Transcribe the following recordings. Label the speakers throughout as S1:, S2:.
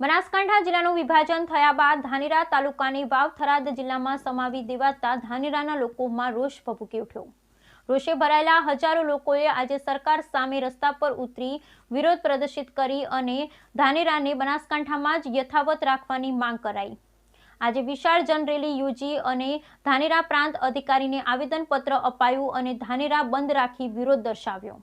S1: બનાસકાંઠા જિલ્લાનું વિભાજન થયા બાદ ધાનેરા તાલુકાની વાવ થરાદ જિલ્લામાં સમાવી દેવાતા ધાનેરાના લોકોમાં રોષ ભભૂકી ઉઠ્યો. રોષે ભરાયેલા હજારો લોકોએ આજે સરકાર સામે રસ્તા પર ઉતરી વિરોધ પ્રદર્શિત કરી અને ધાનેરાને બનાસકાંઠામાં જ યથાવત રાખવાની માંગ કરાઈ. આજે વિશાળ જનરેલી યોજી અને ધાનેરા પ્રાંત અધિકારીને આવેદનપત્ર અપાયું અને ધાનેરા બંધ રાખી વિરોધ દર્શાવ્યો.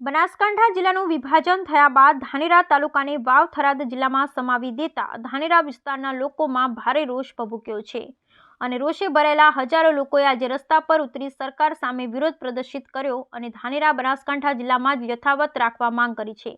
S1: બનાસકાંઠા જિલ્લાનું વિભાજન થયા બાદ ધાનેરા તાલુકાને વાવ થરાદ જિલ્લામાં સમાવી દેતા ધાનેરા વિસ્તારના લોકોમાં ભારે રોષ ભભૂક્યો છે અને રોષે ભરાયેલા હજારો લોકોએ આજે રસ્તા પર ઉતરી સરકાર સામે વિરોધ પ્રદર્શિત કર્યો અને ધાનેરા બનાસકાંઠા જિલ્લામાં જ યથાવત રાખવા માંગ કરી છે.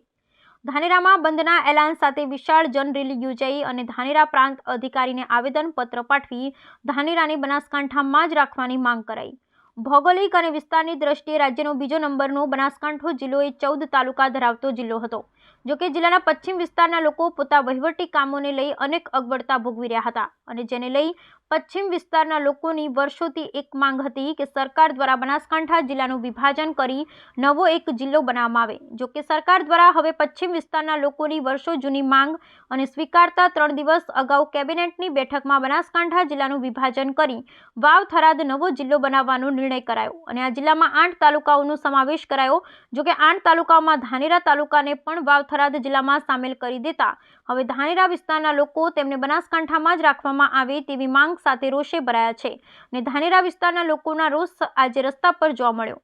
S1: ધાનેરામાં બંધના એલાન સાથે વિશાળ જનરેલી યોજાઈ અને ધાનેરા પ્રાંત અધિકારીને આવેદનપત્ર પાઠવી ધાનેરાને બનાસકાંઠામાં જ રાખવાની માંગ કરાઈ. ભૌગોલિક અને વિસ્તારની દ્રષ્ટિએ રાજ્યનો બીજો નંબરનો બનાસકાંઠો જિલ્લો એ ચૌદ તાલુકા ધરાવતો જિલ્લો હતો જોકે જિલ્લાના પશ્ચિમ વિસ્તારના લોકો પોતા વહીવટી કામોને લઈ અનેક અગવડતા ભોગવી રહ્યા હતા અને જેને લઈ પશ્ચિમ વિસ્તારના લોકોની વર્ષોથી એક માંગ હતી કે સરકાર દ્વારા બનાસકાંઠા જિલ્લાનું વિભાજન કરી નવો એક જિલ્લો બનાવવામાં આવે. જોકે સરકાર દ્વારા હવે પશ્ચિમ વિસ્તારના લોકોની વર્ષો જૂની માંગ અને સ્વીકારતા ત્રણ દિવસ અગાઉ કેબિનેટની બેઠકમાં બનાસકાંઠા જિલ્લાનું વિભાજન કરી વાવ થરાદ નવો જિલ્લો બનાવવાનો નિર્ણય કરાયો અને આ જિલ્લામાં આઠ તાલુકાઓનો સમાવેશ કરાયો જોકે આઠ તાલુકાઓમાં ધાનેરા તાલુકાને પણ વાવ થરાદ જિલ્લામાં સામેલ કરી દેતા હવે ધાનેરા વિસ્તારના લોકો તેમને બનાસકાંઠામાં જ રાખવામાં આવે તેવી માંગ સાથે રોષે ભરાયા છે અને ધાનેરા વિસ્તારના લોકોના રોષ આજે રસ્તા પર જોવા મળ્યો.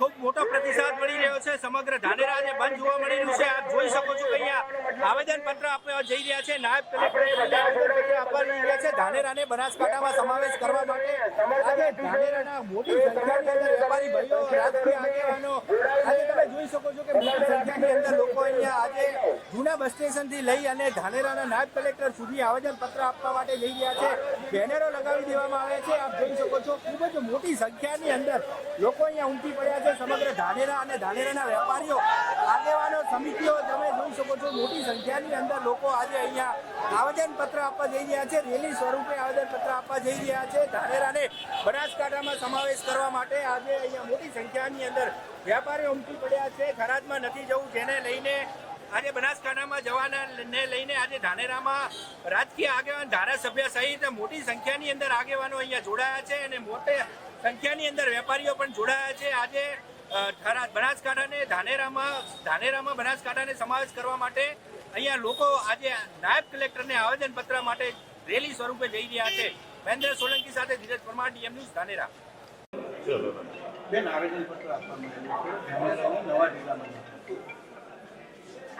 S2: ખૂબ મોટો પ્રતિસાદ મળી રહ્યો છે. સમગ્ર ધાનેરા આજે બંધ જોવા મળી રહ્યું છે. આપ જોઈ શકો છો કે અહીંયા આવેદન પત્ર આપવા જઈ રહ્યા છે. નાયબ કલેક્ટરે આવેદનપત્ર આપવા જઈ રહ્યા છે. ધાનેરાને બનાસકાંઠામાં સમાવેશ કરવા માટે આજે ધાનેરાના મોટી સંખ્યાની અંદર વેપારી ભાઈઓ, રાજકીય આગેવાનો, આજે તમે જોઈ શકો છો કે મોટી સંખ્યાની અંદર લોકો અહીંયા આજે જૂના બસ સ્ટેશનથી લઈ અને ધાનેરાના નાયબ કલેક્ટર સુધી આવેદન પત્ર આપવા માટે જઈ રહ્યા છે. બેનરો લગાવી દેવામાં આવે છે. આપ જોઈ શકો છો ખૂબ જ મોટી સંખ્યાની અંદર લોકો અહીંયા ઉમટી પડ્યા છે. સમગ્ર ધાનેરા અને ધાનેરાના વેપારીઓ, આગેવાનો, સમિતિઓ તમે જોઈ શકો છો મોટી સંખ્યાની અંદર લોકો આજે અહીંયા આવેદન પત્ર આપવા જઈ રહ્યા છે. રેલી સ્વરૂપે આવેદન પત્ર આપવા જઈ રહ્યા છે. ધાનેરાને બનાસકાંઠામાં સમાવેશ કરવા માટે આજે અહીંયા મોટી સંખ્યાની અંદર વેપારીઓ ઉમટી પડ્યા છે. ખરાજમાં નથી જવું, જેને લઈને આજે બનાસકાંઠામાં જવાના લઈને આજે ધાનેરામાં રાજકીય આગેવાન, ધારાસભ્ય સહિત મોટી સંખ્યાની અંદર આગેવાનો અહીંયા જોડાયા છે અને મોટી સંખ્યાની અંદર વેપારીઓ પણ જોડાયા છે. આજે બનાસકાંઠાને ધાનેરામાં ધાનેરામાં બનાસકાંઠાને સમાવેશ કરવા માટે અહીંયા લોકો આજે નાયબ કલેક્ટરને આવેદનપત્ર માટે રેલી સ્વરૂપે જઈ રહ્યા છે. મહેન્દ્ર સોલંકી સાથે ધીરજ પરમાર ડીએમ ન્યૂઝ ધાનેરા.
S3: બેન આવેદનપત્ર આપવામાં આવ્યું છે. નવા જિલ્લામાં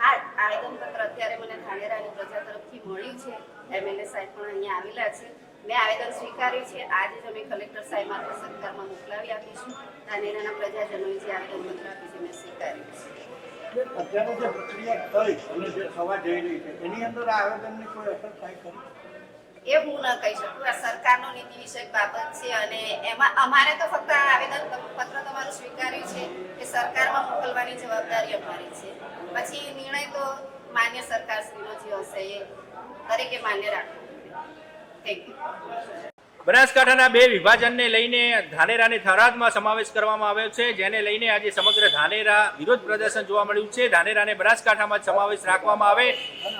S4: આ આવેદનપત્ર અત્યારે મને ધાનેરાની પ્રજા તરફથી મળ્યું છે. એમએલએ સાહેબ પણ અહીંયા આવેલા છે. મેં આવેદન સ્વીકાર્યું છે. આજે જ અમે કલેક્ટર સાહેબ માત્ર સરકારમાં મોકલાવી આપીશું. ધાનેરાના પ્રજાજનોએ જે આવેદનપત્ર આપ્યું છે મેં સ્વીકાર્યું છે.
S3: અત્યારે જે પ્રક્રિયા થઈ અને જે થવા જઈ રહી છે, એની અંદર આવેદનની કોઈ અસર થાય ખરી?
S4: એ હું ન કહી શકું. આ સરકારનો નીતિ વિષયક બાબત છે અને એમાં અમારે તો ફક્ત આવેદન પત્ર તમારું સ્વીકાર્યું છે કે સરકારમાં મોકલવાની જવાબદારી અમારી છે. પછી નિર્ણય તો માન્ય સરકારશ્રીનો જે હશે એ દરેકે માન્ય રાખવો થેન્ક યુ
S2: બનાસકાંઠાના બે વિભાજનને લઈને ધાનેરાને થરાદમાં સમાવેશ કરવામાં આવ્યો છે, જેને લઈને આજે સમગ્ર ધાનેરા વિરોધ પ્રદર્શન જોવા મળ્યું છે. ધાનેરાને બનાસકાંઠામાં સમાવેશ રાખવામાં આવે.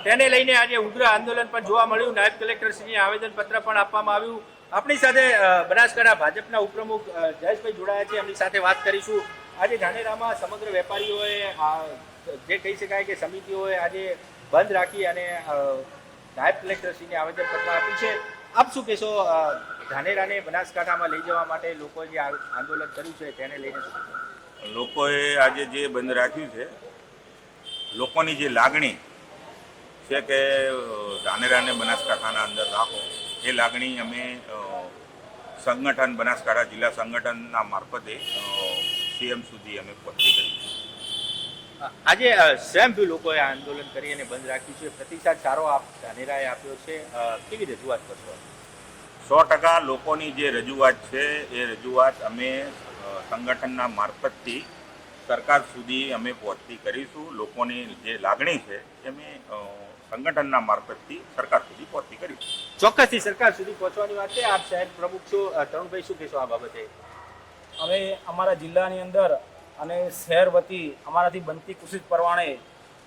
S2: તેને લઈને આજે ઉગ્ર આંદોલન પણ જોવા મળ્યું. નાયબ કલેક્ટરશ્રીને આવેદનપત્ર પણ આપવામાં આવ્યું. આપણી સાથે બનાસકાંઠા ભાજપના ઉપપ્રમુખ જયેશભાઈ જોડાયા છે. એમની સાથે વાત કરીશું. આજે ધાનેરામાં સમગ્ર વેપારીઓએ જે કહી શકાય કે સમિતિઓએ આજે બંધ રાખી અને નાયબ કલેક્ટરશ્રીને આવેદનપત્ર આપ્યું છે. આપ શું કહેશો ધાનેરાને બનાસકાંઠામાં લઈ જવા માટે લોકો જે આંદોલન કર્યું છે તેને લઈને
S5: લોકોએ આજે જે બંધ રાખ્યું છે લોકોની જે લાગણી છે કે ધાનેરાને બનાસકાંઠાના અંદર રાખો એ લાગણી અમે સંગઠન બનાસકાંઠા જિલ્લા સંગઠનના મારફતે સીએમ સુધી અમે પહોંચી કરી
S2: આજે સ્વયંભૂ લોકોએ આંદોલન કરી અને બંધ રાખ્યું છે. પ્રતિસાદ સારો આપ ધાનેરાએ આપ્યો છે. કેવી રજૂઆત કરશો
S5: સો ટકા લોકોની જે રજૂઆત છે એ રજૂઆત અમે સંગઠનના મારફતથી સરકાર સુધી અમે પહોંચતી કરીશું. લોકોની જે લાગણી છે એ અમે સંગઠનના મારફતથી સરકાર સુધી પહોંચતી કરીશું.
S2: ચોક્કસથી સરકાર સુધી પહોંચવાની વાત છે. આપ સાહેબ પ્રમુખ છો. તરુણભાઈ શું કહેશો આ બાબતે?
S6: અમે અમારા જિલ્લાની અંદર અને શહેર વતી અમારાથી બનતી કુશિત પ્રમાણે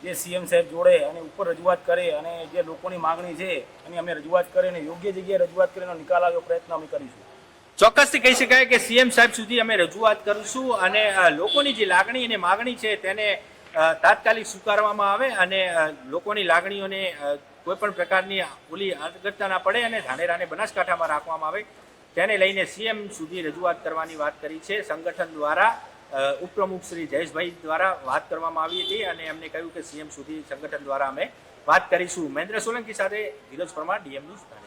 S6: જે સીએમ સાહેબ જોડે અને ઉપર રજૂઆત કરે અને જે લોકોની માગણી છે, એની અમે રજૂઆત કરીને યોગ્ય જગ્યાએ રજૂઆત કરીને નિકાલ આવ્યો પ્રયત્ન અમે કરીશું.
S2: ચોક્કસથી કહી શકાય કે સીએમ સાહેબ સુધી અમે રજૂઆત કરીશું અને લોકોની જે લાગણી અને માગણી છે તેને તાત્કાલિક સ્વીકારવામાં આવે અને લોકોની લાગણીઓને કોઈ પણ પ્રકારની ઓલી અગત્યતા ના પડે અને ધાનેરાને બનાસકાંઠામાં રાખવામાં આવે. તેને લઈને સીએમ સુધી રજૂઆત કરવાની વાત કરી છે સંગઠન દ્વારા. ઉપપ્રમુખ શ્રી જયેશભાઈ દ્વારા વાત કરવામાં આવી હતી અને એમને કહ્યું કે સીએમ સુધી સંગઠન દ્વારા અમે વાત કરીશું. મહેન્દ્ર સોલંકી સાથે ધીરજ પરમાર ધાનેરા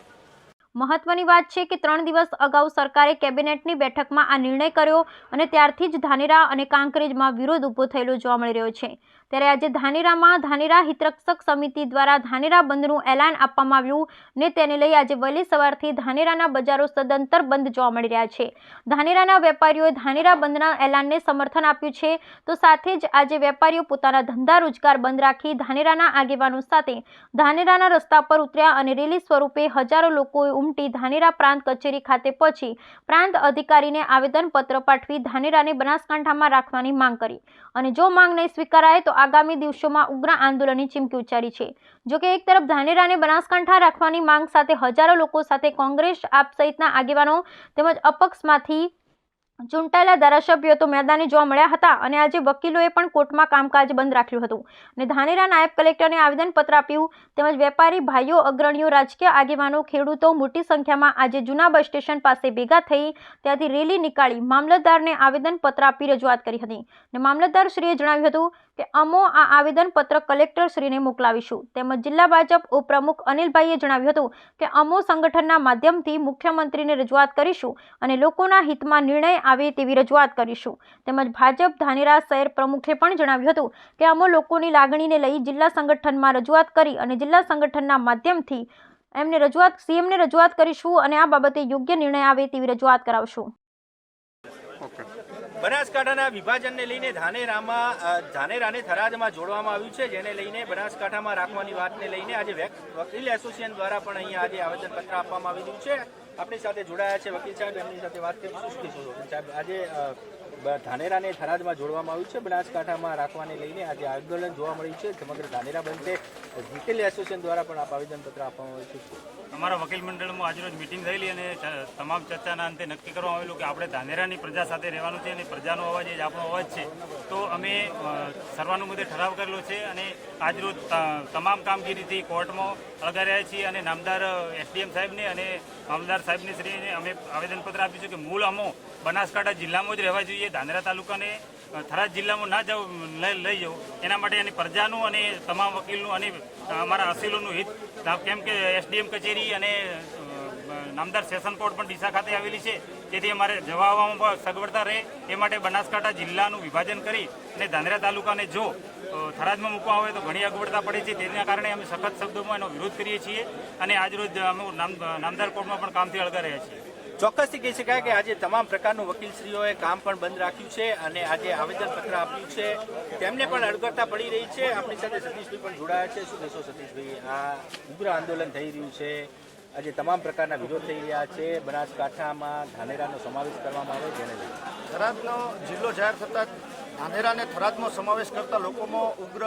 S1: મહત્વની વાત છે કે ત્રણ દિવસ અગાઉ સરકારે કેબિનેટની બેઠકમાં આ નિર્ણય કર્યો અને ત્યારથી જ ધાનેરા અને કાંકરેજમાં વિરોધ ઊભો થયેલો જોવા મળી રહ્યો છે. ત્યારે આજે ધાનેરામાં ધાનેરા હિતરક્ષક સમિતિ દ્વારા ધાનેરા બંધનું એલાન આપવામાં આવ્યું ને તેને લઈ આજે વહેલી સવારથી ધાનેરાના બજારો સદંતર બંધ જોવા મળી રહ્યા છે. ધાનેરાના વેપારીઓએ ધાનેરા બંધના એલાનને સમર્થન આપ્યું છે. તો સાથે જ આજે વેપારીઓ પોતાના ધંધા રોજગાર બંધ રાખી ધાનેરાના આગેવાનો સાથે ધાનેરાના રસ્તા પર ઉતર્યા અને રેલી સ્વરૂપે હજારો લોકોએ ઉમટી ધાનેરા પ્રાંત કચેરી ખાતે પહોંચી પ્રાંત અધિકારીને આવેદનપત્ર પાઠવી ધાનેરાને બનાસકાંઠામાં રાખવાની માંગ કરી. અને જો માંગ નહીં સ્વીકારાય તો આગામી દિવસોમાં ઉગ્ર આંદોલનની ચીમકી ઉચ્ચારી છે. જોકે એક તરફ ધાનેરાને બનાસકાંઠા રાખવાની માંગ સાથે હજારો લોકો સાથે કોંગ્રેસ આપ સહિતના આગેવાનો તેમજ અપક્ષમાંથી ચૂંટાયેલા ધારાસભ્યો તો મેદાને જોવા મળ્યા હતા અને આજે વકીલોએ પણ કોર્ટમાં કામકાજ બંધ રાખ્યું હતું. અને ધાનેરા નાયબ કલેક્ટરને આવેદનપત્ર આપ્યું તેમજ વેપારી ભાઈઓ, અગ્રણીઓ, રાજકીય આગેવાનો, ખેડૂતો મોટી સંખ્યામાં આજે જૂના બસ સ્ટેશન પાસે ભેગા થઈ ત્યાંથી રેલી નીકાળી મામલતદારને આવેદનપત્ર આપી રજૂઆત કરી હતી. અને મામલતદારશ્રીએ જણાવ્યું હતું કે અમો આ આવેદનપત્ર કલેક્ટરશ્રીને મોકલાવીશું. તેમજ જિલ્લા ભાજપ ઉપપ્રમુખ અનિલભાઈએ જણાવ્યું હતું કે અમો સંગઠનના માધ્યમથી મુખ્યમંત્રીને રજૂઆત કરીશું અને લોકોના હિતમાં નિર્ણય આવે તેવી રજૂઆત કરીશું. તેમજ ભાજપ ધાનેરા શહેર પ્રમુખે પણ જણાવ્યું હતું કે અમો લોકોની લાગણીને લઈ જિલ્લા સંગઠનમાં રજૂઆત કરી અને જિલ્લા સંગઠનના માધ્યમથી એમને રજૂઆત, સીએમને રજૂઆત કરીશું અને આ બાબતે યોગ્ય નિર્ણય આવે તેવી રજૂઆત કરાવશું.
S2: બનાસકાંઠાના વિભાજનને લઈને ધાનેરામાં ધાનેરાને થરાદમાં જોડવામાં આવ્યું છે, જેને લઈને બનાસકાંઠામાં રાખવાની વાતને લઈને આજે વકીલ એસોસિએશન દ્વારા પણ અહીંયા આજે આવેદનપત્ર આપવામાં આવી રહ્યું છે. આપણી સાથે જોડાયા છે વકીલ સાહેબ, એમની સાથે વાત કરીશું. સાહેબ, આજે ધાનેરાને થરાદમાં જોડવામાં આવ્યું છે. બનાસકાંઠામાં રાખવાને લઈને આજે આંદોલન જોવા મળ્યું છે. સમગ્ર ધાનેરા બનશે રિટેલ એસોસિએશન દ્વારા પણ આપ આવેદનપત્ર આપવામાં આવ્યું છે.
S7: અમારા વકીલ મંડળમાં આજરોજ મિટિંગ થયેલી અને તમામ ચર્ચાના અંતે નક્કી કરવામાં આવેલું કે આપણે ધાનેરાની પ્રજા સાથે રહેવાનું છે અને પ્રજાનો અવાજ એ જ આપણો અવાજ છે. તો અમે સર્વાનુમતે ઠરાવ કરેલો છે અને આજરોજ તમામ કામગીરીથી કોર્ટમાં અળગા રહ્યા છીએ અને નામદાર એસડીએમ સાહેબને અને મામલદાર સાહેબને શ્રીને અમે આવેદનપત્ર આપ્યું છે કે મૂળ અમો બનાસકાંઠા જિલ્લામાં જ રહેવા જોઈએ. ધાનેરા તાલુકાને થરાદ જિલ્લામાં ના જવું, લઈ જવું એના માટે અને પ્રજાનું અને તમામ વકીલનું અને અમારા અસીલોનું હિત. કેમ કે એસડીએમ કચેરી અને નામદાર સેશન કોર્ટ પણ ડીસા ખાતે આવેલી છે. તેથી અમારે જવા આવવામાં સગવડતા રહે. એ માટે બનાસકાંઠા જિલ્લાનું વિભાજન કરી અને ધાનેરા તાલુકાને જો થરાદમાં મૂકવા આવે તો ઘણી અગવડતા પડે છે. તેના કારણે અમે સખત શબ્દોમાં એનો વિરોધ કરીએ છીએ અને આજરોજ અમે નામ- નામદાર કોર્ટમાં પણ કામથી અળગા રહ્યા છીએ.
S2: ચોક્કસથી કહી શકાય કે આજે તમામ પ્રકારનું વકીલશ્રીઓએ કામ પણ બંધ રાખ્યું છે અને આજે આવેદનપત્ર આપ્યું છે. તેમને પણ અડગતા પડી રહી છે. આપણી સાથે સતીશભાઈ પણ જોડાયા છે. શું કહેશો સતીશભાઈ? આ ઉગ્ર આંદોલન થઈ રહ્યું છે. આજે તમામ પ્રકારના વિરોધ થઈ રહ્યા છે. બનાસકાંઠામાં ધાનેરાનો સમાવેશ કરવામાં આવે જેને લઈને.
S8: થરાદનો જિલ્લો જાહેર થતાં ધાનેરાને થરાદમાં સમાવેશ કરતા લોકોમાં ઉગ્ર,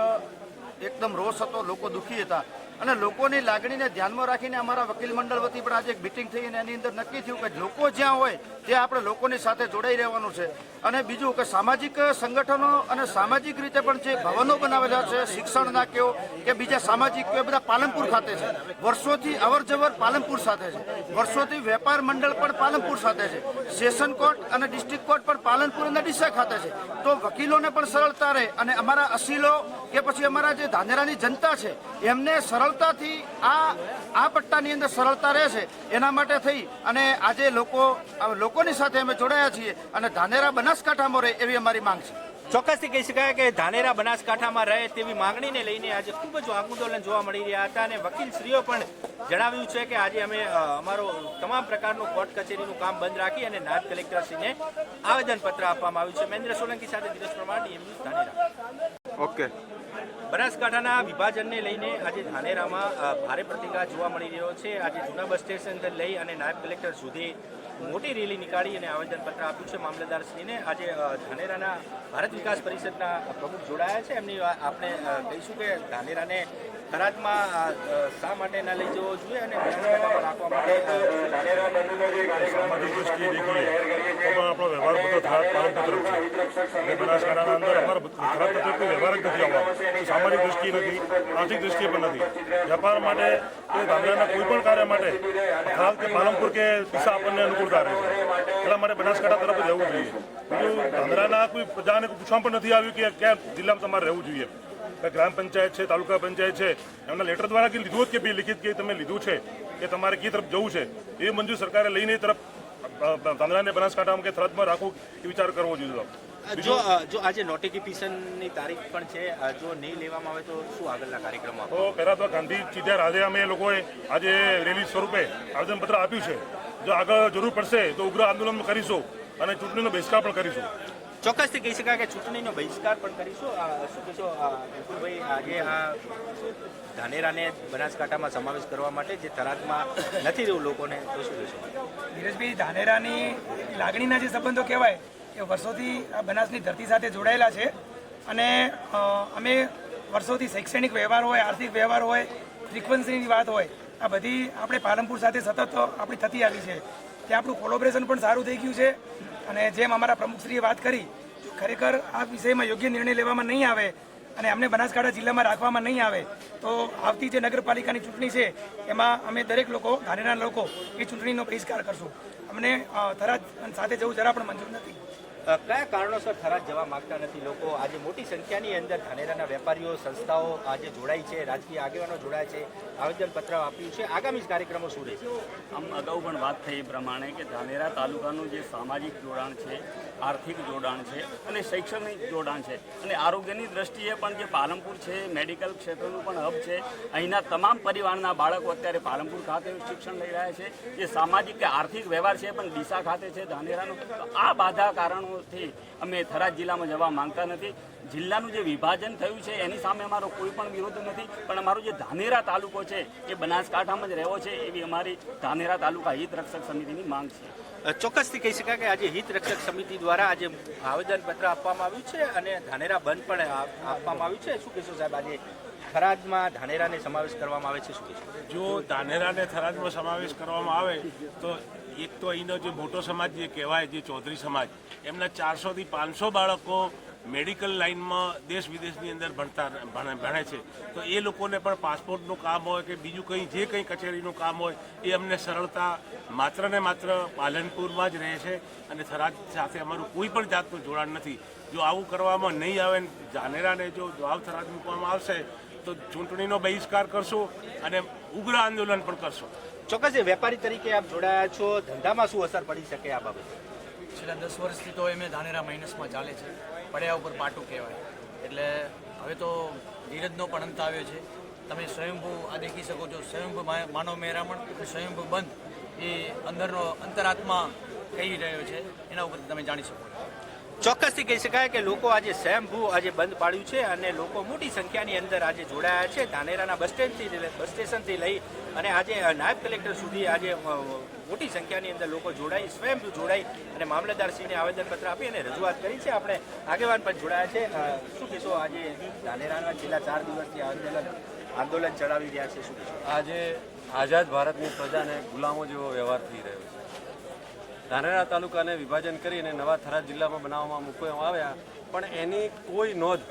S8: એકદમ રોષ હતો. લોકો દુઃખી હતા. અને લોકોની લાગણીને ધ્યાનમાં રાખીને અમારા વકીલ મંડળ વતી પણ આજે એક મિટિંગ થઈ અને એની અંદર નક્કી થયું કે લોકો જ્યાં હોય ત્યાં આપણે લોકોની સાથે જોડાઈ રહેવાનું છે. અને બીજું કે સામાજિક સંગઠનો અને સામાજિક રીતે પણ જે ભવનો બનાવેલા છે શિક્ષણના કેવો કે બીજા સામાજિક કે બધા પાલનપુર ખાતે છે. વર્ષોથી અવર જવર પાલનપુર સાથે છે. વર્ષોથી વેપાર મંડળ પણ પાલનપુર સાથે છે. સેશન કોર્ટ અને ડિસ્ટ્રિક્ટ કોર્ટ પણ પાલનપુર અને ડીસા ખાતે છે. તો વકીલોને પણ સરળતા રહે અને અમારા અસીલો કે પછી અમારા જે ધાનેરાની જનતા છે, એમને સરળતાથી આ આ પટ્ટાની અંદર સરળતા રહેશે એના માટે થઈ અને આજે લોકો લોકોની સાથે અમે જોડાયા છીએ અને ધાનેરા બનાસકાંઠામાં રહે એવી અમારી માંગ છે.
S2: ચોક્કસથી કહી શકાય કે ધાનેરા બનાસકાંઠામાં રહે તેવી માંગણીને લઈને આજે ખૂબ જ આંદોલન જોવા મળી રહ્યા હતા અને વકીલશ્રીઓ પણ જણાવ્યું છે કે આજે અમે અમારો તમામ પ્રકારનું કોર્ટ કચેરીનું કામ બંધ રાખી અને નાયબ કલેક્ટરશ્રીને આવેદનપત્ર આપવામાં આવ્યું છે. મહેન્દ્ર સોલંકી સાથે ધીરજ પ્રમાણ ધાનેરા.
S9: ઓકે.
S2: બનાસકાંઠાના વિભાજનને લઈને આજે ધાનેરામાં ભારે પ્રતિકાર જોવા મળી રહ્યો છે. આજે જૂના બસ સ્ટેશનથી લઈ અને નાયબ કલેક્ટર સુધી મોટી રેલી નીકાળી અને આવેદનપત્ર આપ્યું છે મામલતદારશ્રીને. આજે ધાનેરાના ભારત વિકાસ પરિષદના પ્રમુખ જોડાયા છે. એમની આપણે કહીશું કે ધાનેરાને થરાદમાં શા માટે ના લઈ જવો જોઈએ અને બનાસકાંઠામાં રાખવા માટે? અ,
S10: દેખીએ. તો આપણો વ્યવહાર બધો થરાદ પાલનપુર તરફ છે. અને બનાસકાંઠાના અંદર અમારો કોઈ વ્યવહાર જ નથી આવવાનો. સામાજિક દ્રષ્ટિએ નથી. આર્થિક દ્રષ્ટિએ પણ નથી. વેપાર માટે કે ગામડાના કોઈ પણ કાર્ય માટે કે પાલનપુર કે દિશા આપણને અનુકૂળતા રહે છે. એટલા માટે બનાસકાંઠા તરફ રહેવું જોઈએ. બીજું ગામડાના કોઈ પ્રજાને પણ નથી આવ્યું કે ક્યાં જિલ્લામાં તમારે રહેવું જોઈએ. ગ્રામ પંચાયત છે તાલુકા પંચાયત છે એમના લેટર દ્વારા કે લીધું જ કે ભાઈ લિખિત કે તમે લીધું છે કે તમારે કઈ તરફ જવું છે એ મંજૂર સરકારે લઈને તરફ તાંદરાને બનાસકાંઠામાં કે થરાદમાં રાખવું એ વિચાર કરવો જોઈએ
S2: જો જો આજે નોટિફિકેશનની તારીખ પણ છે જો નહીં લેવામાં આવે તો શું આગળના કાર્યક્રમો
S10: તો પહેલા તો ગાંધી ચીધ્યા આજે અમે લોકોએ આજે રેલી સ્વરૂપે આવેદનપત્ર આપ્યું છે. જો આગળ જરૂર પડશે તો ઉગ્ર આંદોલન કરીશું અને ચૂંટણીનો બહિષ્કાર પણ કરીશું.
S2: ચોક્કસથી કહી શકાય કે ચૂંટણીનો બહિષ્કાર પણ કરીશું. શું કહેશો વિપુલભાઈ આજે આ ધાનેરાને બનાસકાંઠામાં સમાવેશ કરવા માટે જે થરાદમાં નથી રહ્યું લોકોને, તો શું કહેશો?
S11: ધીરજભાઈ, ધાનેરાની લાગણીના જે સંબંધો કહેવાય એ વર્ષોથી આ બનાસની ધરતી સાથે જોડાયેલા છે અને અમે વર્ષોથી શૈક્ષણિક વ્યવહાર હોય, આર્થિક વ્યવહાર હોય ફ્રિકવન્સીની વાત હોય, આ બધી આપણે પાલનપુર સાથે સતત આપણી થતી આવી છે. ત્યાં આપણું કોલોબરેશન પણ સારું થઈ ગયું છે. અને જેમ અમારા પ્રમુખશ્રીએ વાત કરી ખરેખર આ વિષયમાં યોગ્ય નિર્ણય લેવામાં નહીં આવે અને અમને બનાસકાંઠા જિલ્લામાં રાખવામાં નહીં આવે, તો આવતી જે નગરપાલિકાની ચૂંટણી છે, એમાં અમે દરેક લોકો, ધાનેરાના લોકો, એ ચૂંટણીનો બહિષ્કાર કરશું. અમને થરાદ સાથે જવું જરા પણ મંજૂર નથી.
S2: કયા કારણોસર થરાદ જવા માંગતા નથી લોકો? આજે મોટી સંખ્યાની અંદર ધાનેરાના વેપારીઓ, સંસ્થાઓ આજે જોડાઈ છે, રાજકીય આગેવાનો જોડાયા છે. આવેદનપત્ર આપ્યું છે. આગામી કાર્યક્રમો શું રહેશે?
S12: આમ અગાઉ પણ વાત થઈ એ પ્રમાણે કે ધાનેરા તાલુકાનું જે સામાજિક જોડાણ છે, આર્થિક જોડાણ છે અને શૈક્ષણિક જોડાણ છે અને આરોગ્યની દ્રષ્ટિએ પણ જે પાલનપુર છે, મેડિકલ ક્ષેત્રનું પણ હબ છે. અહીંના તમામ પરિવારના બાળકો અત્યારે પાલનપુર ખાતે શિક્ષણ લઈ રહ્યા છે. જે સામાજિક કે આર્થિક વ્યવહાર છે પણ દિશા ખાતે છે ધાનેરાનું. આ બાધા કારણોથી અમે થરાદ જિલ્લામાં જવા માંગતા નથી. જિલ્લાનું જે વિભાજન થયું છે એની સામે અમારો કોઈ પણ વિરોધ નથી. પણ અમારો જે ધાનેરા તાલુકો છે એ બનાસકાંઠામાં જ રહેવો છે એવી અમારી ધાનેરા તાલુકા હિત રક્ષક સમિતિની માંગ છે.
S2: ચોક્કસથી કહી શકાય કે આજે હિત રક્ષક સમિતિ દ્વારા આજે આવેદનપત્ર આપવામાં આવ્યું છે અને ધાનેરા બંધ પણ આપવામાં આવ્યું છે. શું કહેશો સાહેબ આજે થરાદમાં ધાનેરાને સમાવેશ કરવામાં આવે છે શું કહેશો?
S13: જો ધાનેરાને થરાદમાં સમાવેશ કરવામાં આવે તો એક તો અહીંનો જે મોટો સમાજ જે કહેવાય, જે ચૌધરી સમાજ, એમના ચારસોથી પાંચસો બાળકો મેડિકલ લાઇનમાં દેશ વિદેશની અંદર ભણતા, ભણે છે. તો એ લોકોને પણ પાસપોર્ટનું કામ હોય કે બીજું કંઈ, જે કંઈ કચેરીનું કામ હોય, એ અમને સરળતા માત્ર ને માત્ર પાલનપુરમાં જ રહે છે અને થરાદ સાથે અમારું કોઈ પણ જાતનું જોડાણ નથી. જો આવું કરવામાં નહીં આવે જાનેરાને જો જવાબ થરાદ મૂકવામાં આવશે, તો ચૂંટણીનો બહિષ્કાર કરશું અને ઉગ્ર આંદોલન પણ કરશું.
S2: ચોક્કસ વેપારી તરીકે આપ જોડાયા છો, ધંધામાં શું અસર પડી શકે આ બાબતે?
S11: છેલ્લા દસ વર્ષથી તો એમ ધાનેરા માઇનસમાં ચાલે છે. પડ્યા ઉપર પાટું કહેવાય. એટલે હવે તો ધીરજનો પણ અંત આવ્યો છે. તમે સ્વયંભૂ આ દેખી શકો છો. સ્વયંભૂ માનવ મહેરામણ સ્વયંભૂ બંધ એ અંદરનો અંતરાત્મા કહી રહ્યો છે. એના ઉપર તમે જાણી શકો છો.
S2: ચોક્કસથી કહી શકાય કે લોકો આજે સ્વયંભૂ આજે બંધ પાડ્યું છે અને લોકો મોટી સંખ્યાની અંદર આજે જોડાયા છે. ધાનેરાના બસ સ્ટેન્ડથી બસ સ્ટેશનથી લઈ અને આજે નાયબ કલેક્ટર સુધી આજે મોટી સંખ્યાની અંદર લોકો જોડાઈ, સ્વયંભૂ જોડાઈ અને મામલતદારશ્રીને આવેદનપત્ર આપી અને રજૂઆત કરી છે. આપણે આગેવાન પણ જોડાયા છે. શું કહેશો આજે ધાનેરાના છેલ્લા ચાર દિવસથી આંદોલન આંદોલન ચલાવી રહ્યા છે, શું
S14: આજે આઝાદ ભારતની પ્રજાને ગુલામો જેવો વ્યવહાર થઈ રહ્યો છે. ધાનેરા તાલુકાને વિભાજન કરીને નવા થરાદ જિલ્લામાં બનાવવામાં મૂકવામાં આવ્યા, પણ એની કોઈ નોંધ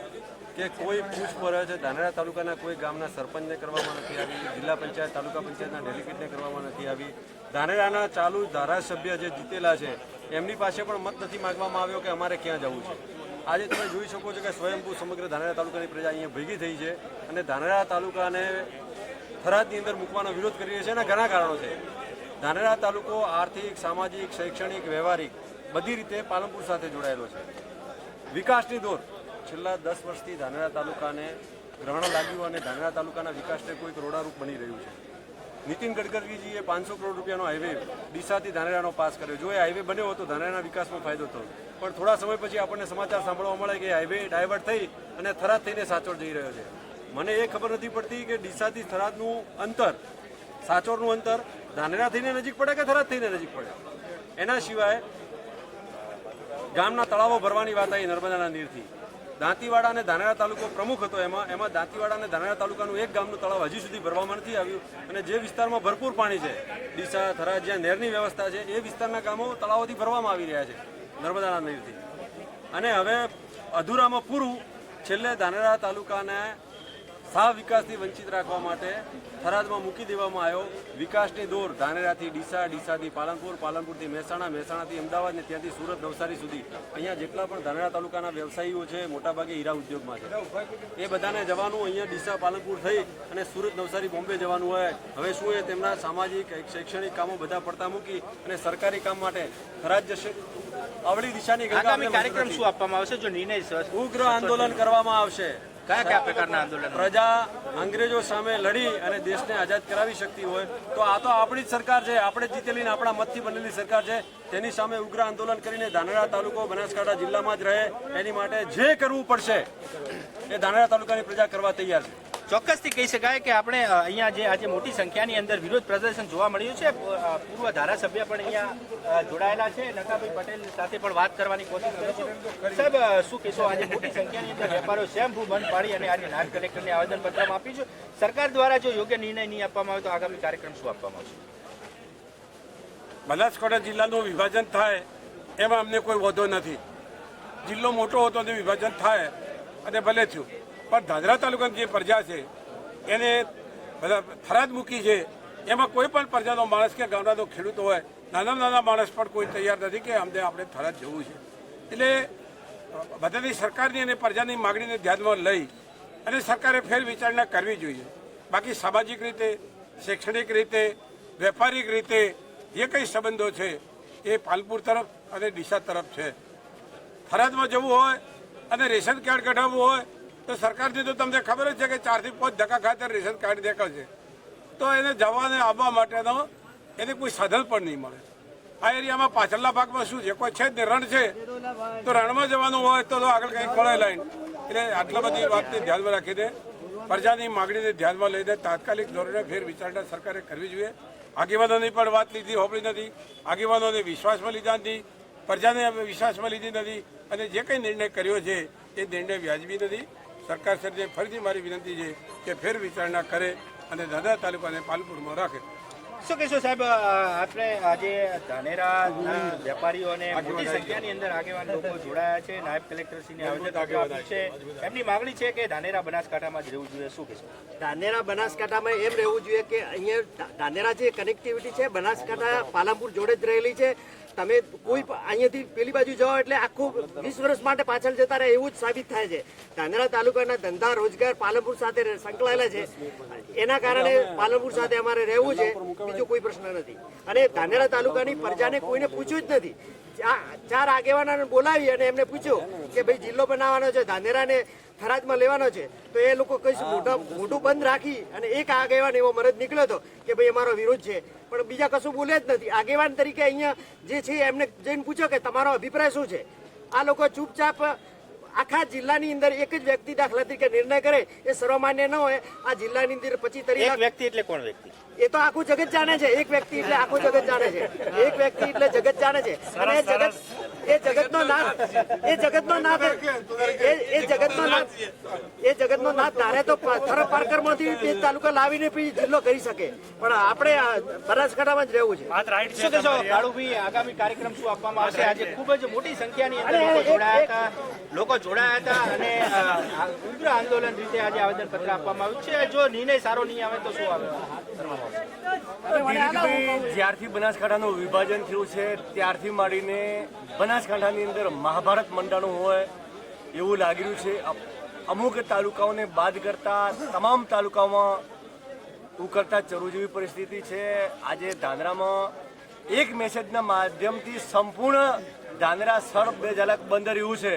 S14: કે કોઈ પૂછપરછ ધાનેરા તાલુકાના કોઈ ગામના સરપંચને કરવામાં નથી આવી, જિલ્લા પંચાયત, તાલુકા પંચાયતના ડેલિગેટને કરવામાં નથી આવી. ધાનેરાના ચાલુ ધારાસભ્ય જે જીતેલા છે, એમની પાસે પણ મત નથી માગવામાં આવ્યો કે અમારે ક્યાં જવું છે. આજે તમે જોઈ શકો છો કે સ્વયંભૂ સમગ્ર ધાનેરા તાલુકાની પ્રજા અહીંયા ભેગી થઈ છે અને ધાનેરા તાલુકાને થરાદની અંદર મૂકવાનો વિરોધ કરી રહ્યા છે એના ઘણા કારણો છે. ધાનેરા તાલુકો આર્થિક, સામાજિક, શૈક્ષણિક, વ્યવહારિક બધી રીતે પાલનપુર સાથે જોડાયેલો છે. વિકાસની દોર. છેલ્લા દસ વર્ષથી ધાનેરા તાલુકાને ગ્રહણ લાગ્યું અને ધાનેરા તાલુકાના વિકાસને કોઈક રોડારૂપ બની રહ્યું છે. નીતિન ગડકરીજીએ પાંચસો કરોડ રૂપિયાનો હાઈવે ડીસાથી ધાનેરાનો પાસ કર્યો. જો એ હાઈવે બન્યો હતો ધાનેરાના વિકાસમાં ફાયદો થયો પણ થોડા સમય પછી આપણને સમાચાર સાંભળવા મળે કે હાઈવે ડાયવર્ટ થઈ અને થરાદ થઈને સાચોર જઈ રહ્યો છે. મને એ ખબર નથી પડતી કે ડીસાથી થરાદનું અંતર, સાચોરનું અંતર ધાનેરા થઈને નજીક પડે કે થરાદ થઈને નજીક પડે? એના સિવાય ગામના તળાવો ભરવાની વાત આવી નર્મદાના નીરથી. દાંતીવાડા અને ધાનેરા તાલુકો પ્રમુખ હતો એમાં. એમાં દાંતીવાડા અને ધાનેરા તાલુકાનું એક ગામનું તળાવ હજી સુધી ભરવામાં નથી આવ્યું અને જે વિસ્તારમાં ભરપૂર પાણી છે, ડીસા થરા જ્યાં નહેરની વ્યવસ્થા છે, એ વિસ્તારના ગામો તળાવોથી ભરવામાં આવી રહ્યા છે, નર્મદાના નીરથી. અને હવે અધૂરામાં પૂરું છેલ્લે ધાનેરા તાલુકાને સાવ વિકાસથી વંચિત રાખવા માટે થરાદમાં મૂકી દેવામાં આવ્યો. વિકાસની દોર ધાનેરાથી ડીસા ડીસાથી પાલનપુર પાલનપુરથી મહેસાણા મહેસાણાથી અમદાવાદ ને ત્યાંથી સુરત નવસારી સુધી. અહીંયા જેટલા પણ ધાનેરા તાલુકાના વ્યવસાયીઓ છે મોટાભાગે હીરા ઉદ્યોગમાં છે. એ બધાને જવાનું અહીંયા ડીસા પાલનપુર થઈ અને સુરત નવસારી બોમ્બે જવાનું હોય. હવે શું એ તેમના સામાજિક શૈક્ષણિક કામો બધા પડતા મૂકી અને સરકારી કામ માટે થરાદ જશે? અવળી દિશાની
S2: કાર્યક્રમ શું આપવામાં આવશે? જો નિર્ણય સ-
S14: ઉગ્ર આંદોલન કરવામાં આવશે.
S2: કયા કયા પ્રકારના આંદોલન?
S14: પ્રજા અંગ્રેજો સામે લડી અને દેશને આઝાદ કરાવી શકતી હોય, તો આ તો આપણી જ સરકાર છે. આપણે જીતેલી ને આપણા મતથી બનેલી સરકાર છે. તેની સામે ઉગ્ર આંદોલન કરીને ધાનેરા તાલુકો બનાસકાંઠા જિલ્લામાં જ રહે. એની માટે જે કરવું પડશે, એ ધાનેરા તાલુકાની પ્રજા કરવા તૈયાર છે.
S2: ચોક્કસથી કહી શકાય કે આપણે અહીંયા જે આજે મોટી સંખ્યાની અંદર વિરોધ પ્રદર્શન જોવા મળ્યું છે. પૂર્વ ધારાસભ્ય પણ અહીંયા જોડાયેલા છે. નકાભાઈ પટેલ સાથે પણ વાત કરવાની કોશિશ કરીશું સાહેબ શું કહેશો? આજે મોટી સંખ્યાની અંદર વેપારો સ્વયંભૂ બંધ પાડી અને આજે નાયબ કલેક્ટરને આવેદનપત્રમાં આપ્યું છે. સરકાર દ્વારા જો યોગ્ય નિર્ણય નહીં આપવામાં આવે તો આગામી કાર્યક્રમ શું આપવામાં આવશે?
S9: બનાસકાંઠા જિલ્લાનું વિભાજન થાય એમાં અમને કોઈ વધો નથી. જિલ્લો મોટો હતો તે વિભાજન થાય અને ભલે થયું. પણ ધાંધરા તાલુકાની જે પ્રજા છે, એને બધા ફરજ મૂકી છે, એમાં કોઈ પણ પ્રજાનો માણસ કે ગામડાનો ખેડૂત હોય, નાના નાના માણસ પણ કોઈ તૈયાર નથી કે અમને આપણે ફરજ જવું છે. એટલે બધાની સરકારની અને પ્રજાની માગણીને ધ્યાનમાં લઈ અને સરકારે ફેર વિચારણા કરવી જોઈએ. બાકી સામાજિક રીતે, શૈક્ષણિક રીતે, વેપારિક રીતે જે કંઈ સંબંધો છે, એ પાલપુર તરફ અને ડીસા તરફ છે. ફરજમાં જવું હોય અને રેશન કાર્ડ કઢાવવું હોય તો સરકારથી તો તમને ખબર જ છે કે ચારથી પાંચ ધક્કા ખાતે રેશન કાર્ડ છે. તો એને જવાને આવવા માટેનો એને કોઈ સાધન પણ નહીં મળે. આ એરિયામાં પાછળના ભાગમાં શું છે? કોઈ છે જ નહીં. રણ છે. તો રણમાં જવાનું હોય તો આગળ કંઈક ખોળે લાઈન. એટલે આટલા બધી વાતને ધ્યાનમાં રાખીને પ્રજાની માગણીને ધ્યાનમાં લઈને તાત્કાલિક ધોરણે ફેર વિચારણા સરકારે કરવી જોઈએ. આગેવાનોની પણ વાત લીધી હોબળી નથી. આગેવાનોને વિશ્વાસમાં લીધા નથી. પ્રજાને વિશ્વાસમાં લીધી નથી. અને જે કંઈ નિર્ણય કર્યો છે, એ નિર્ણય વ્યાજબી નથી. સરકાર શ્રીને ફરીથી મારી વિનંતી છે કે ફેર વિચારણા કરે અને દાદા તાલુકાને પાલપુરમાં રાખે.
S2: શું કહેશો સાહેબ આપણે આજે ધાનેરાના વેપારીઓને મોટી સંખ્યાની અંદર આગેવાન લોકો જોડાયા છે નાયબ કલેક્ટરશ્રીને આવેદન આપ્યું છે. એમની માંગણી છે કે ધાનેરા બનાસકાંઠામાં જ રહેવું જોઈએ. શું કહેશો?
S15: ધાનેરા બનાસકાંઠામાં એમ રહેવું જોઈએ કે અહીંયા ધાનેરા જે કનેક્ટિવિટી છે બનાસકાંઠા પાલનપુર જોડે જ રહેલી છે. તમે કોઈ અહીંયાથી પેલી બાજુ જાઓ એટલે આખું વીસ વર્ષ માટે પાછળ જતા રહે એવું જ સાબિત થાય છે. ધાનેરા તાલુકાના ધંધા રોજગાર પાલનપુર સાથે સંકળાયેલા છે. એના કારણે પાલનપુર સાથે અમારે રહેવું છે. બીજો કોઈ પ્રશ્ન નથી. અને ધાનેરા તાલુકાની પ્રજાને કોઈને પૂછ્યું જ નથી. ચાર આગેવાનોને બોલાવી અને એમને પૂછ્યું કે ભાઈ જિલ્લો બનાવવાનો છે. ધાનેરાને થરાદમાં લેવાનો છે તો એ લોકો કઈ મોટા મોટું બંધ રાખી અને એક આગેવાન એવો મરજ નીકળ્યો હતો કે ભાઈ અમારો વિરોધ છે. પણ બીજા કશું બોલે જ નથી. આગેવાન તરીકે અહીંયા જે છે એમને જઈને પૂછો કે તમારો અભિપ્રાય શું છે? આ લોકો ચૂપચાપ આખા જિલ્લાની અંદર એક જ વ્યક્તિ દાખલા તરીકે નિર્ણય કરે એ સર્વમાન્ય ન હોય. આ જિલ્લાની અંદર પચીસ
S2: એક
S15: તરીકે
S2: વ્યક્તિ એટલે કોણ વ્યક્તિ?
S15: એ તો આખું જગત જાણે છે. એક વ્યક્તિ એટલે આખું જગત જાણે છે. એક વ્યક્તિ એટલે જગત જાણે છે. અને એ જગત એ જગતનો નાથ એ જગતનો નાથ એ એ જગતનો નાથ એ જગતનો નાથ ધારે તો થર પારકરમાંથી તે તાલુકા લાવીને પછી જિલ્લો કરી શકે. પણ આપણે આ બનાસકાંઠામાં જ રહેવું છે.
S2: શું કહેશો? કાળુભાઈ આગામી કાર્યક્રમ શું આપવામાં આવશે? આજે ખૂબ જ મોટી સંખ્યાની અંદર લોકો જોડાયા હતા. લોકો જોડાયા હતા અને ઉગ્ર આંદોલન રીતે આજે આવેદનપત્ર આપવામાં આવ્યું છે. જો નિર્ણય સારો નહીં આવે તો શું આવે?
S16: જ્યારથી બનાસકાંઠાનું વિભાજન થયું છે, ત્યારથી માંડીને બનાસકાંઠાની અંદર મહાભારત મંડાણું હોય એવું લાગી રહ્યું છે. અમુક તાલુકાઓને બાદ કરતા તમામ તાલુકાઓમાં ઉકળતા ચરુ જેવી પરિસ્થિતિ છે. આજે ધાંદરામાં એક મેસેજના માધ્યમથી સંપૂર્ણ ધાંદરા સડક બે ઝલક બંધ રહ્યું છે.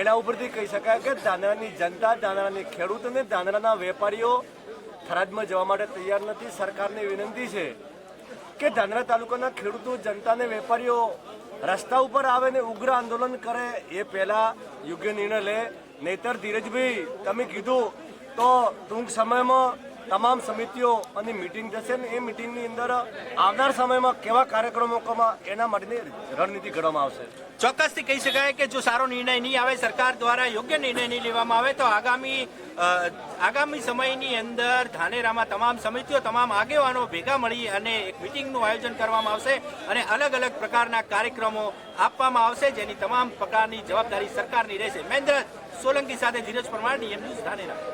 S16: એના ઉપરથી કહી શકાય કે ધાંધરાની જનતા ધાંદરાની ખેડૂત અને ધાંધરાના વેપારીઓ થરાદમાં જવા માટે તૈયાર નથી, સરકારને વિનંતી છે કે ધાંધરા તાલુકાના ખેડૂતો, જનતાને વેપારીઓ રસ્તા ઉપર આવે ને ઉગ્ર આંદોલન કરે, એ પહેલા યોગ્ય નિર્ણય લે. નહીતર ધીરજભાઈ, તમે કીધું તો ટૂંક સમયમાં તમામ સમિતિઓ અને મિટિંગ થશે ને એ મિટિંગની અંદર આવનાર સમયમાં કેવા કાર્યક્રમો એના માટેની રણનીતિ ઘડવામાં આવશે.
S2: ચોક્કસથી કહી શકાય કે જો સારો નિર્ણય નહીં આવે, સરકાર દ્વારા યોગ્ય નિર્ણય નહીં લેવામાં આવે, તો આગામી આગામી સમયની અંદર ધાનેરામાં તમામ સમિતિઓ, તમામ આગેવાનો ભેગા મળી અને એક મિટિંગનું આયોજન કરવામાં આવશે અને અલગ અલગ પ્રકારના કાર્યક્રમો આપવામાં આવશે, જેની તમામ પ્રકારની જવાબદારી સરકારની રહેશે. મહેન્દ્ર સોલંકી સાથે ધીરજ પરમાર ડીએમ ન્યૂઝ ધાનેરા.